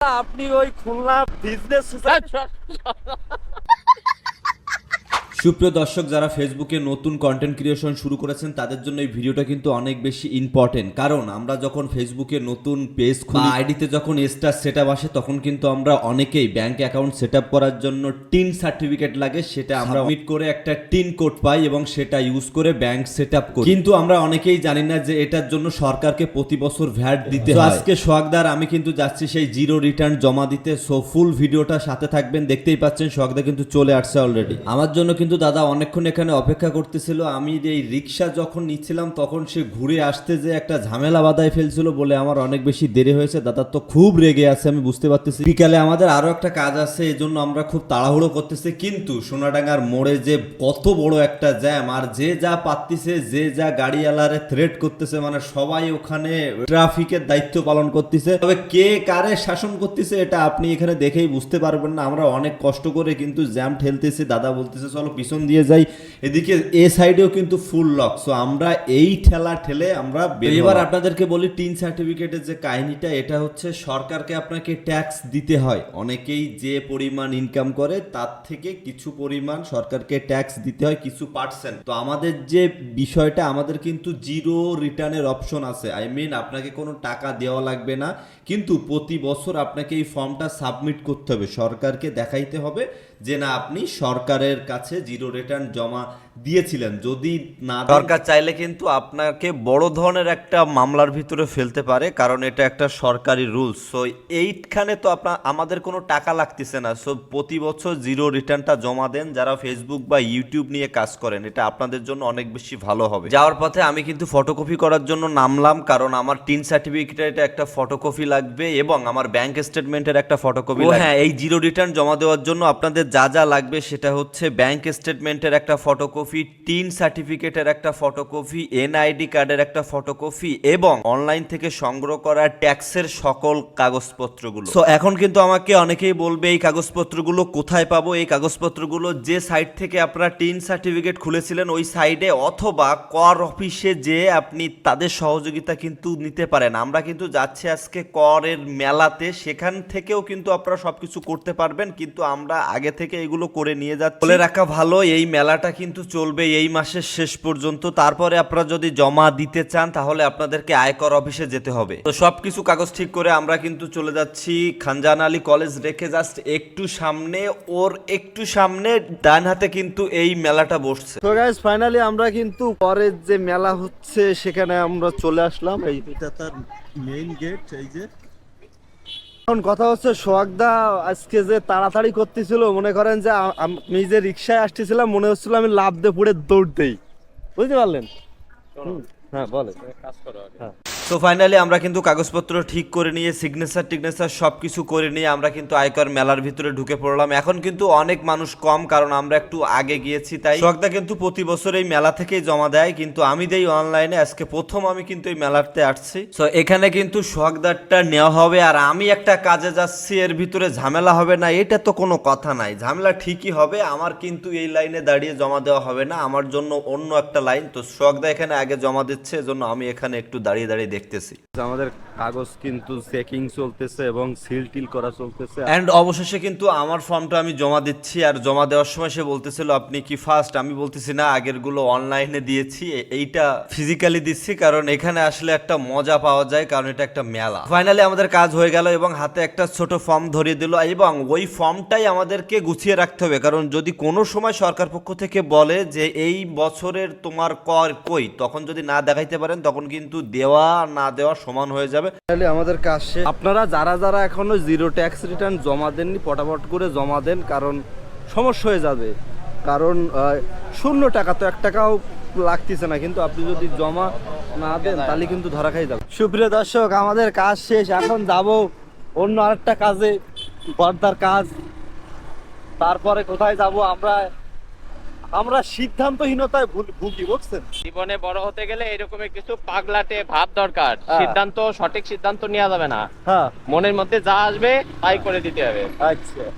আপনি ওই খুলনা বিজনেস সুপ্রিয় দর্শক যারা ফেসবুকে নতুন কন্টেন্ট ক্রিয়েশন শুরু করেছেন তাদের জন্য এই ভিডিওটা কিন্তু অনেক বেশি ইম্পর্টেন্ট কারণ আমরা যখন ফেসবুকে নতুন পেজ খুলি আইডিতে যখন স্টার সেট আসে তখন কিন্তু আমরা অনেকেই ব্যাংক অ্যাকাউন্ট সেট করার জন্য টিন সার্টিফিকেট লাগে সেটা আমরা মিট করে একটা টিন কোড পাই এবং সেটা ইউজ করে ব্যাংক সেট আপ করি। কিন্তু আমরা অনেকেই জানি না যে এটার জন্য সরকারকে প্রতি বছর ভ্যাট দিতে হয়। আজকে সোহাগদার আমি কিন্তু যাচ্ছি সেই জিরো রিটার্ন জমা দিতে। সো ফুল ভিডিওটা সাথে থাকবেন দেখতেই পাচ্ছেন সোহাগদা কিন্তু চলে আসছে অলরেডি আমার জন্য কিন্তু দাদা অনেকক্ষণ এখানে অপেক্ষা করতেছিল। আমি এই রিক্সা যখন নিচ্ছিলাম, তখন সে ঘুরে আসতে যে একটা ঝামেলা বাধায় ফেলছিল বলে আমার অনেক বেশি দেরি হয়েছে। দাদা তো খুব রেগে আছে, আমি বুঝতে পারতেছি। বিকালে আমাদের আরও একটা কাজ আছে এই জন্য আমরা খুব তাড়াহুড়ো করতেছি। কিন্তু সোনাডাঙ্গার মোড়ে যে কত বড় একটা জ্যাম, আর যে যা পাচ্তিছে যে যা গাড়িওয়ালারে থ্রেট করতেছে মানে সবাই ওখানে ট্রাফিকের দায়িত্ব পালন করতেছে। তবে কে কারে শাসন করতেছে, এটা আপনি এখানে দেখেই বুঝতে পারবেন না। আমরা অনেক কষ্ট করে কিন্তু জ্যাম ঠেলতেছি। দাদা বলতেছে, চলো পিছন দিয়ে যাই এদিকে এ সাইডেও কিন্তু ফুল লক সো আমরা এই ঠেলা ঠেলে আমরা বের এবার আপনাদেরকে বলি টিন সার্টিফিকেটের যে কাহিনীটা এটা হচ্ছে সরকারকে আপনাকে ট্যাক্স দিতে হয়। অনেকেই যে পরিমাণ ইনকাম করে তার থেকে কিছু পরিমাণ সরকারকে ট্যাক্স দিতে হয় কিছু পার্সেন্ট তো আমাদের যে বিষয়টা আমাদের কিন্তু জিরো রিটার্নের অপশন আছে। আই মিন আপনাকে কোনো টাকা দেওয়া লাগবে না। কিন্তু প্রতি বছর আপনাকে এই ফর্মটা সাবমিট করতে হবে। সরকারকে দেখাইতে হবে যে না আপনি সরকারের কাছে জিরো রিটার্ন জমা দিয়েছিলেন যদি না সরকার চাইলে কিন্তু আপনাকে বড় ধরনের একটা মামলার ভিতরে ফেলতে পারে কারণ এটা একটা সরকারি রুলস। সো এইখানে তো আপনার আমাদের কোনো টাকা লাগতেছে না। সো প্রতি বছর জিরো রিটার্নটা জমা দেন যারা ফেসবুক বা ইউটিউব নিয়ে কাজ করেন। এটা আপনাদের জন্য অনেক বেশি ভালো হবে। যাওয়ার পথে আমি কিন্তু ফটোকপি করার জন্য নামলাম কারণ আমার টিন সার্টিফিকেটের একটা ফটোকপি লাগবে এবং আমার ব্যাংক স্টেটমেন্টের একটা ফটোকপি হ্যাঁ এই জিরো রিটার্ন জমা দেওয়ার জন্য আপনাদের যা যা লাগবে সেটা হচ্ছে ব্যাংক স্টেটমেন্টের একটা ফটোকপি টিন সার্টিফিকেটের একটা ফটোকপি, এনআইডি কার্ডের একটা ফটোকপি এবং অনলাইন থেকে সংগ্রহ করা ট্যাক্সের সকল কাগজপত্রগুলো। সো এখন কিন্তু আমাকে অনেকেই বলবে, এই কাগজপত্রগুলো কোথায় পাবো? এই কাগজপত্রগুলো যে সাইট থেকে আপনারা টিন সার্টিফিকেট খুলেছিলেন, ওই সাইডে অথবা কর অফিসে যে আপনি তাদের সহযোগিতা কিন্তু নিতে পারেন। আমরা কিন্তু যাচ্ছি আজকে করের মেলাতে, সেখান থেকেও কিন্তু আপনারা সবকিছু করতে পারবেন, কিন্তু আমরা আগে থেকে এগুলো করে নিয়ে যাচ্ছি। বলে রাখা ভালো, এই মেলাটা কিন্তু চলবে এই মাসের শেষ পর্যন্ত। তারপরে আপনারা যদি জমা দিতে চান তাহলে আপনাদেরকে আয়কর অফিসে যেতে হবে। তো সবকিছু কাগজ ঠিক করে আমরা কিন্তু চলে যাচ্ছি খানজান আলী কলেজ রেখে জাস্ট একটু সামনে ওর একটু সামনে ডান হাতে কিন্তু এই মেলাটা বসছে। তো গাইজ ফাইনালি আমরা কিন্তু পরের যে মেলা হচ্ছে সেখানে আমরা চলে আসলাম। এই এটা তার মেইন গেট এই যে। এখন কথা হচ্ছে সোহাগদা আজকে যে তাড়াতাড়ি করতেছিল মনে করেন যে আমি যে রিক্সায় আসতেছিলাম মনে হচ্ছিল আমি লাভ দিয়ে পড়ে দৌড় দেই। বুঝতে পারলেন? হ্যাঁ বলে তো ফাইনালি আমরা কিন্তু কাগজপত্র ঠিক করে নিয়ে সিগনেচার টিগনেচার সব কিছু করে নিয়ে আমরা কিন্তু আয়কর মেলার ভিতরে ঢুকে পড়লাম। এখন কিন্তু অনেক মানুষ কম, কারণ আমরা একটু আগে গিয়েছি, তাই সোহাগদা কিন্তু প্রতি বছর এই মেলা থেকেই জমা দেয়, কিন্তু আমি দেই অনলাইনে আজকে প্রথম আমি কিন্তু এই মেলাতে আসছি। তো এখানে কিন্তু সোহাগদারটা নেওয়া হবে, আর আমি একটা কাজে যাচ্ছি, এর ভিতরে ঝামেলা হবে না, এটা তো কোনো কথা নাই। ঝামেলা ঠিকই হবে, আমার কিন্তু এই লাইনে দাঁড়িয়ে জমা দেওয়া হবে না, আমার জন্য অন্য একটা লাইন তো সোহাগদা এখানে আগে জমা দিচ্ছে, এজন্য আমি এখানে একটু দাঁড়িয়ে দাঁড়িয়ে দেখতেছি। আমাদের কাগজ কিন্তু চেকিং চলতেছে এবং সিল টিল করা চলতেছে। অ্যান্ড অবশেষে কিন্তু আমার ফর্মটা আমি জমা দিচ্ছি আর জমা দেওয়ার সময় সে বলতেছিল আপনি কি ফার্স্ট আমি বলতেছি না আগেরগুলো অনলাইনে দিয়েছি এইটা ফিজিক্যালি দিচ্ছি কারণ এখানে আসলে একটা মজা পাওয়া যায় কারণ এটা একটা মেলা। ফাইনালি আমাদের কাজ হয়ে গেল এবং হাতে একটা ছোট ফর্ম ধরিয়ে দিল এবং ওই ফর্মটাই আমাদেরকে গুছিয়ে রাখতে হবে। কারণ যদি কোনো সময় সরকার পক্ষ থেকে বলে যে এই বছরের তোমার কর কই? তখন যদি না দেখাইতে পারেন তখন কিন্তু দেওয়া না দেওয়া সমান হয়ে যাবে। ফাইনালি আমাদের কাজ শেষ। আপনারা যারা যারা এখনও জিরো ট্যাক্স রিটার্ন জমা দেননি পটাপট করে জমা দেন কারণ সমস্যা হয়ে যাবে। কারণ শূন্য টাকা তো এক টাকাও লাগতেছে না কিন্তু আপনি যদি জমা না দেন তাহলে কিন্তু ধরা খাই যাবে। সুপ্রিয় দর্শক আমাদের কাজ শেষ। এখন যাব অন্য আরেকটা কাজে পর্দার কাজ। তারপরে কোথায় যাব আমরা আমরা সিদ্ধান্তহীনতায় ভুল- ভুগি বুঝছেন? জীবনে বড় হতে গেলে এরকম কিছু পাগলাটে ভাব দরকার। হ্যাঁ। সিদ্ধান্ত সঠিক সিদ্ধান্ত নেওয়া যাবে না। হ্যাঁ। মনের মধ্যে যা আসবে তাই করে দিতে হবে। আচ্ছা।